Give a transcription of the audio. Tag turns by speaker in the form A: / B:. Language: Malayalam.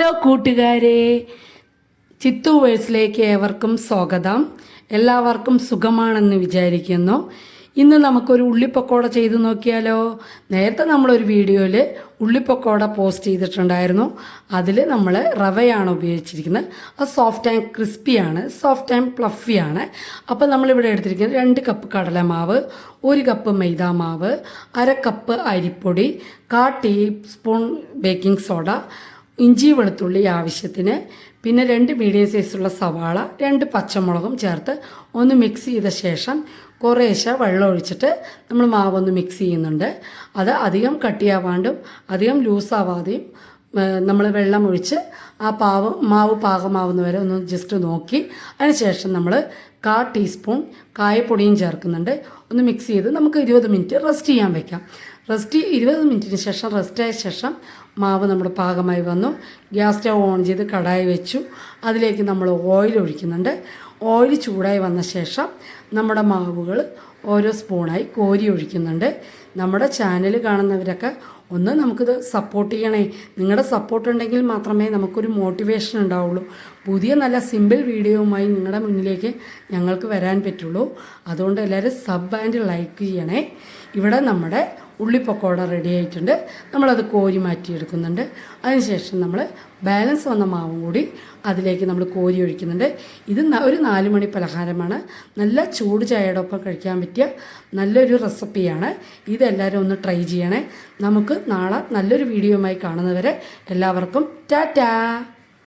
A: ഹലോ കൂട്ടുകാരെ. ചിത്തു വേഴ്സിലേക്ക് ഏവർക്കും സ്വാഗതം. എല്ലാവർക്കും സുഖമാണെന്ന് വിചാരിക്കുന്നു. ഇന്ന് നമുക്കൊരു ഉള്ളിപ്പക്കോട ചെയ്ത് നോക്കിയാലോ? നേരത്തെ നമ്മളൊരു വീഡിയോയിൽ ഉള്ളിപ്പക്കോട പോസ്റ്റ് ചെയ്തിട്ടുണ്ടായിരുന്നു. അതിൽ നമ്മൾ റവയാണ് ഉപയോഗിച്ചിരിക്കുന്നത്. അത് സോഫ്റ്റ് ആൻഡ് ക്രിസ്പിയാണ് സോഫ്റ്റ് ആൻഡ് പ്ലഫിയാണ് അപ്പോൾ നമ്മളിവിടെ എടുത്തിരിക്കുന്നത് രണ്ട് കപ്പ് കടലമാവ് ഒരു കപ്പ് മൈദാ മാവ് അര കപ്പ് അരിപ്പൊടി കാ ടീസ്പൂൺ ബേക്കിംഗ് സോഡ ഇഞ്ചി വെളുത്തുള്ളി ആവശ്യത്തിന്. പിന്നെ രണ്ട് മീഡിയം സൈസുള്ള സവാള രണ്ട് പച്ചമുളകും ചേർത്ത് ഒന്ന് മിക്സ് ചെയ്ത ശേഷം കുറേശ്ശെ വെള്ളം ഒഴിച്ചിട്ട് നമ്മൾ മാവൊന്ന് മിക്സ് ചെയ്യുന്നുണ്ട്. അത് അധികം കട്ടിയാവാണ്ടും അധികം ലൂസാവാതെയും നമ്മൾ വെള്ളം ഒഴിച്ച് ആ പാവ് മാവ് പാകമാവുന്ന വരെ ഒന്ന് ജസ്റ്റ് നോക്കി. അതിനുശേഷം നമ്മൾ കാ ടീസ്പൂൺ കായപ്പൊടിയും ചേർക്കുന്നുണ്ട്. ഒന്ന് മിക്സ് ചെയ്ത് നമുക്ക് ഇരുപത് മിനിറ്റ് റെസ്റ്റ് ചെയ്യാൻ വെക്കാം. റെസ്റ്റ് ഇരുപത് മിനിറ്റിന് ശേഷം റെസ്റ്റ് ആയ ശേഷം മാവ് നമ്മുടെ പാകമായി വന്നു. ഗ്യാസ് സ്റ്റവ് ഓൺ ചെയ്ത് കടായി വെച്ചു. അതിലേക്ക് നമ്മൾ ഓയിൽ ഒഴിക്കുന്നുണ്ട്. ഓയിൽ ചൂടായി വന്ന ശേഷം നമ്മുടെ മാവുകൾ ഓരോ സ്പൂണായി കോരി ഒഴിക്കുന്നുണ്ട്. നമ്മുടെ ചാനൽ കാണുന്നവരൊക്കെ ഒന്ന് നമുക്കിത് സപ്പോർട്ട് ചെയ്യണേ. നിങ്ങളുടെ സപ്പോർട്ട് ഉണ്ടെങ്കിൽ മാത്രമേ നമുക്കൊരു മോട്ടിവേഷൻ ഉണ്ടാവുള്ളൂ. പുതിയ നല്ല സിമ്പിൾ വീഡിയോവുമായി നിങ്ങളുടെ മുന്നിലേക്ക് ഞങ്ങൾക്ക് വരാൻ പറ്റുള്ളൂ. അതുകൊണ്ട് എല്ലാവരും സബ് ആൻഡ് ലൈക്ക് ചെയ്യണേ. ഇവിടെ നമ്മുടെ ഉള്ളിപ്പക്കോട റെഡി ആയിട്ടുണ്ട്. നമ്മളത് കോരി മാറ്റിയെടുക്കുന്നുണ്ട്. അതിനുശേഷം നമ്മൾ ബാലൻസ് വന്ന മാവും കൂടി അതിലേക്ക് നമ്മൾ കോരി ഒഴിക്കുന്നുണ്ട്. ഇത് ഒരു നാല് മണി പലഹാരമാണ്. നല്ല ചൂട് ചായയുടെ ഒപ്പം കഴിക്കാൻ പറ്റിയ നല്ലൊരു റെസിപ്പിയാണ്. ഇതെല്ലാവരും ഒന്ന് ട്രൈ ചെയ്യണേ. നമുക്ക് നാളെ നല്ലൊരു വീഡിയോയുമായി കാണുന്നവരെ എല്ലാവർക്കും ടാറ്റാ!